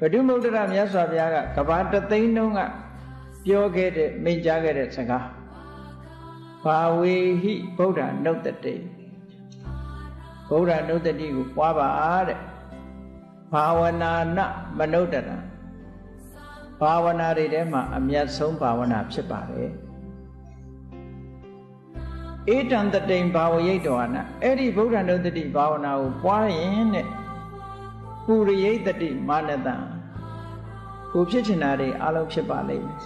ဗဒုမုဒ္ဒရမြတ်စွာဘုရားကကဘာတသိန်းတုန်းကပြောခဲ့တဲ့မိန့်ကြားခဲ့တဲ့စကားဘာဝေဟိဗုဒ္ဓနုတ္တတိဗုဒ္ဓနုတ္တတိကိုပွားပါတဲ့ဘာဝနာနမနုဿတံဘာဝနာတွေထဲမှာအမြတ်ဆုံးဘာဝနာဖြစ်ပါတယ်ဧတံတတိံဘာဝရိတ်တော်နာအဲ့ဒီဗုဒ္ဓနုတ္တိဘာဝနာကိုပွားရင်တဲ့ ပူရိတ်တတိမာနတံကိုဖြစ်ချင်တာတွေအလုံးဖြစ်ပါလိမ့်မယ်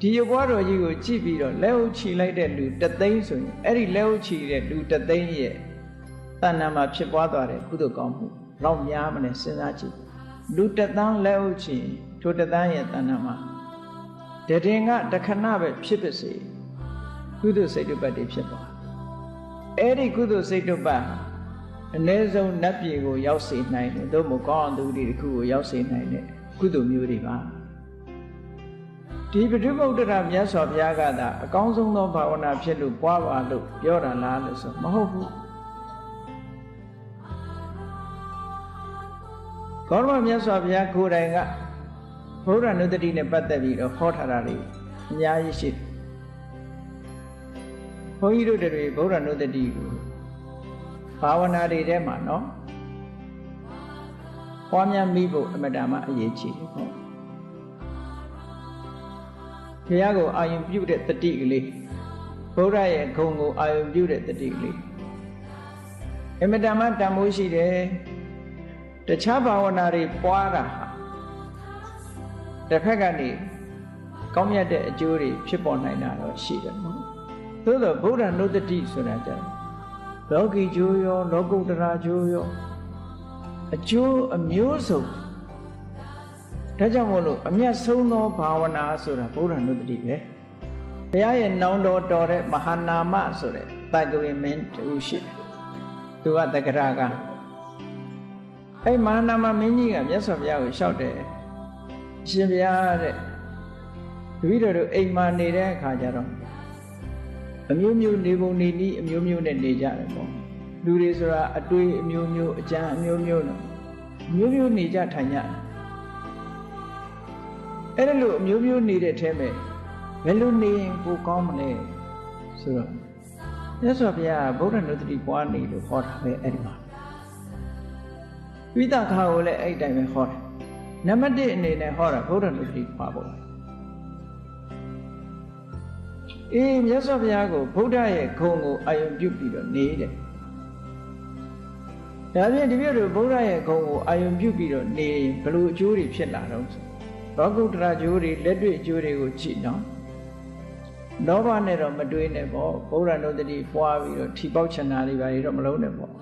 ဒီရပွားတော်ကြီးကိုကြည့်ပြီးတော့လက်ဟုတ်ချီလိုက်တဲ့လူတသိန်းဆိုရင်အဲ့ဒီလက်ဟုတ်ချီတဲ့လူတသိန်းရဲ့တဏ္ဍာမှာဖြစ်ပွားသွားတဲ့ကုသိုလ်ကောင်းမှုတော့များမလဲစဉ်းစားကြည့်လူတသန်းလက်ဟုတ်ချီထိုတသန်းရဲ့တဏ္ဍာမှာတည်ငါတခဏပဲဖြစ်ပါစေကုသိုလ်စိတ်တုပ္ပတ္တိဖြစ်သွားအဲ့ဒီကုသိုလ်စိတ်တုပ္ပ အ ਨੇ ဆုံးနတ်ပြည်ကိုရောက်စေနိုင်တယ်သို့မဟုတ်ကောင်းအောင်သူတွေတစ်ခုကိုရောက်စေနိုင်တဲ့ကုသိုလ်မျိုးတွေပါဒီပဋိဗုဒ္ဓရမြတ်စွာဘုရားကသာအကောင်းဆုံးသောဘာဝနာဖြစ်လို့ပွားပါလို့ပြောတာလားလို့ဆိုမဟုတ်ဘူးကောရမမြတ်စွာဘုရားကိုယ်တိုင်ကဘုရားနုတ္တိနဲ့ပတ်သက်ပြီးတော့ဟောထားတာတွေအများကြီးရှိတယ်ဘုန်းကြီးတို့တွေဗုဒ္ဓနုတ္တိကို ဘာဝနာတွေထဲမှာနော်ပွားများမိဖို့အမတန်မှအရေးကြီးတယ်ဟုတ်ဘုရားကိုအာယုံပြုတဲ့တတိကလေးဘုရားရဲ့ဂုဏ်ကိုအာယုံပြုတဲ့တတိကလေးအမတန်မှတန်ဖိုးရှိတယ်တခြားဘာဝနာတွေပွားတာဟာတစ်ဖက်ကနေကောင်းမြတ်တဲ့အကျိုးတွေဖြစ်ပေါ်နိုင်တာတော့ရှိတယ်နော်သို့သောဗုဒ္ဓနုတ္တိဆိုတာကြတယ် လောကီကျိုးရောလောကုတ္တရာကျိုးရောအကျိုးအမျိုးစုံဒါကြောင့်မို့လို့အမျက်ဆုံးသောဘာဝနာဆိုတာဗုဒ္ဓနုတ္တိပဲဘုရားရဲ့နောင်တော်တော်တဲ့မဟာနာမဆိုတဲ့တက္ကဝိမင်းတူရှိတယ်သူကတက္ကရာကအဲ့မဟာနာမမင်းကြီးကမြတ်စွာဘုရားကိုလျှောက်တယ်ရှင်ဘုရားတဲ့တပည့်တော်တို့အိမ်မှာနေတဲ့အခါကျတော့ အမျိုးမျိုးနေပုံနေနည်းအမျိုးမျိုးနဲ့နေကြတယ်ပေါ့လူတွေဆိုတာအတွေ့အမျိုးမျိုးအကြံအမျိုးမျိုးနော်မျိုးမျိုးနေကြထိုင်ကြအဲ့ဒါလို့အမျိုးမျိုးနေတဲ့အထဲမှာဘယ်လိုနေရင်ကိုကောင်းမလဲဆိုတော့မြတ်စွာဘုရားဗုဒ္ဓနုတ္တိပွားနေလို့ဟောတာပဲအဲ့ဒီမှာဝိသခါကိုလည်းအဲ့ဒီတိုင်းပဲဟောတယ်နံပါတ်1အနေနဲ့ဟောတာဗုဒ္ဓနုတ္တိပွားဖို့ အေးမြတ်စွာဘုရားကိုဗုဒ္ဓရဲ့ဂုဏ်ကိုအာယုံပြုပြီးတော့နေတယ်ဒါဖြင့်ဒီပြည့်တို့ဗုဒ္ဓရဲ့ဂုဏ်ကိုအာယုံပြုပြီးတော့နေရင်ဘလို့အကျိုးတွေဖြစ်လာတော့ဆိုလောကုတ္တရာအကျိုးတွေလက်တွေ့အကျိုးတွေကိုကြည့်နော်လောဘနဲ့တော့မတွေးနဲ့ပေါ့ဗုဒ္ဓနုတ္တိပွားပြီးတော့ထီပေါက်ချင်တာတွေပါတော့မလုံးနဲ့ပေါ့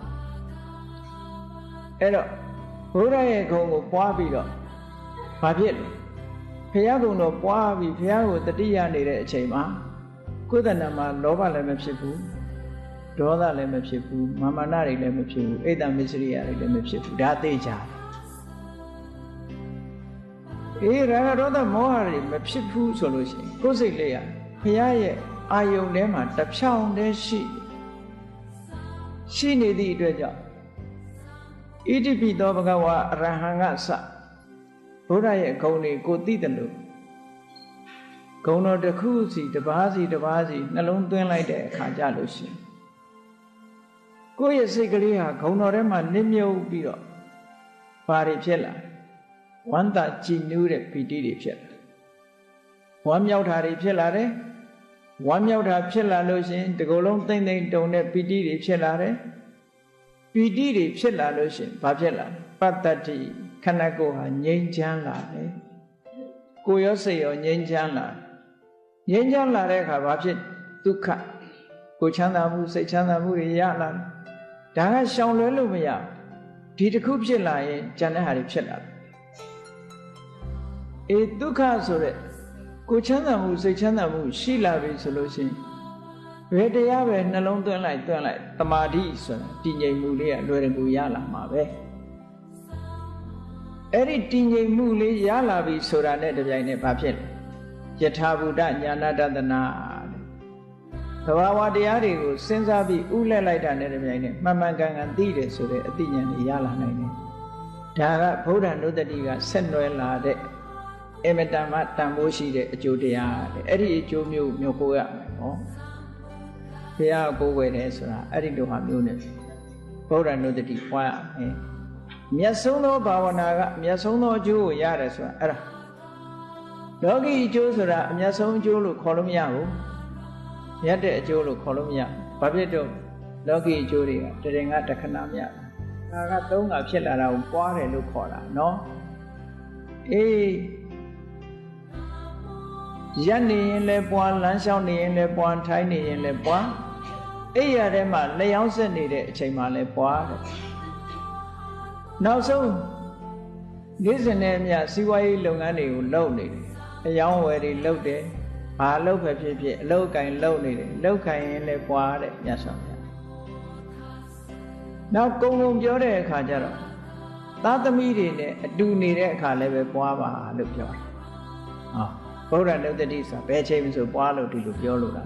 အဲ့တော့ဘုရားရဲ့ဂုဏ်ကိုပွားပြီးတော့ဘာဖြစ်လဲဘုရားဂုဏ်တော်ပွားပြီးဘုရားကိုတတိယနေတဲ့အချိန်မှာ ကိုယ်တဏ္ဍမှာလောဘလည်းမဖြစ်ဘူးဒေါသလည်းမဖြစ်ဘူးမာမနတွေလည်းမဖြစ်ဘူးအိတ်တမစ္စရိယတွေလည်းမဖြစ်ဘူးဒါသိကြတယ်အေးရာဂဒေါသမောဟတွေမဖြစ်ဘူးဆိုလို့ရှိရင်ကိုယ်စိတ်လေးရဘုရားရဲ့အာယုန်ထဲမှာတဖြောင်းတည်းရှိရှိနေသည့်အတွက်ကြောင့်ဣတိပိသောဘဂဝါအရဟံကစဘုရားရဲ့ဂုဏ်တွေကိုသိတယ်လို့ ဂုံတော်တစ်ခုစီတစ်ပါးစီတစ်ပါးစီနှလုံးသွင်းလိုက်တဲ့အခါကြလို့ရှိရင်ကိုယ့်ရဲ့စိတ်ကလေးဟာဂုံတော်ထဲမှာနစ်မြုပ်ပြီးတော့ဘာတွေဖြစ်လာဝမ်းသာကြည်နူးတဲ့ပီတိတွေဖြစ်လာဝမ်းမြောက်တာတွေဖြစ်လာတယ်ဝမ်းမြောက်တာဖြစ်လာလို့ရှိရင်ဒီကုလုံးသိမ့်သိမ့်တုံတဲ့ပီတိတွေဖြစ်လာတယ်ပီတိတွေဖြစ်လာလို့ရှိရင်ဘာဖြစ်လာပတ္တတိခန္ဓာကိုယ်ဟာငြိမ်းချမ်းလာတယ်ကိုယ်ရောစိတ်ရောငြိမ်းချမ်းလာ ငြိမ်းချမ်းလာတဲ့အခါဘာဖြစ်ဒုက္ခကိုချမ်းသာမှုစိတ်ချမ်းသာမှုတွေရလာတယ်ဒါကရှောင်လွဲလို့မရဒီတစ်ခုဖြစ်လာရင်ဉာဏ်တဲ့ဟာတွေဖြစ်လာတယ်အေဒုက္ခဆိုတဲ့ကိုချမ်းသာမှုစိတ်ချမ်းသာမှုရှိလာပြီဆိုလို့ရှိရင်ဘယ်တရားပဲနှလုံးသွင်းလိုက်သွင်းလိုက်တမာတိဆိုတာတည်ငြိမ်မှုလေးကလွယ်တကူရလာမှာပဲအဲ့ဒီတည်ငြိမ်မှုလေးရလာပြီဆိုတာနဲ့တပြိုင်နက်ဘာဖြစ်လဲ ယထာဘူတညာနာတတနာသဘာဝတရားတွေကိုစဉ်းစားပြီးဥလဲလိုက်တာနဲ့တပြိုင်နက်မှန်မှန်ကန်ကန်သိတယ်ဆိုတဲ့အသိဉာဏ်တွေရလာနိုင်တယ်ဒါကဗုဒ္ဓနုတ္တိကဆက်နွယ်လာတဲ့အမတန်မှတန်ဖိုးရှိတဲ့အကျိုးတရားတဲ့အဲ့ဒီအကျိုးမျိုးမျိုးကိုရမယ်နော်ဘုရားကိုယ်ွယ်တယ်ဆိုတာအဲ့ဒီလိုဟာမျိုးနဲ့ဗုဒ္ဓနုတ္တိပွားရမယ်မြတ်ဆုံးသောဘာဝနာကမြတ်ဆုံးသောအကျိုးကိုရတယ်ဆိုတာအဲ့ဒါ လောကီအကျိုးဆိုတာအမြတ်ဆုံးအကျိုးလို့ခေါ်လို့မရဘူးမြတ်တဲ့အကျိုးလို့ခေါ်လို့မရဘာဖြစ်တော့လောကီအကျိုးတွေကတရင်ကတခဏမရဘူးဒါကသုံးတာဖြစ်လာတာကိုပွားတယ်လို့ခေါ်တာနော်အေးရက်နေရင်လည်းပွားလမ်းလျှောက်နေရင်လည်းပွားထိုင်းနေရင်လည်းပွားအဲ့ရတဲ့မှာလျှောင်းဆက်နေတဲ့အချိန်မှလည်းပွားတယ်နောက်ဆုံးနေ့စဉ်နဲ့အမျှစီးပွားရေးလုပ်ငန်းတွေကိုလုပ်နေတယ် အယောင်းဝယ်တွေလုပ်တယ်ဘာလုပ်ပဲဖြစ်ဖြစ်အလုပ်ကင်လုပ်နေတယ်လုပ်ခိုင်ရင်လည်းပွားတဲ့မြတ်စွာဘုရားနောက်ကုံကုံပြောတဲ့အခါကျတော့သားသမီးတွေနဲ့အတူနေတဲ့အခါလည်းပဲပွားပါလို့ပြောတယ်ဟောဗုဒ္ဓနုတ္တိဆိုတာဘယ်ချိန်မှဆိုပွားလို့ဒီလိုပြောလို့တာ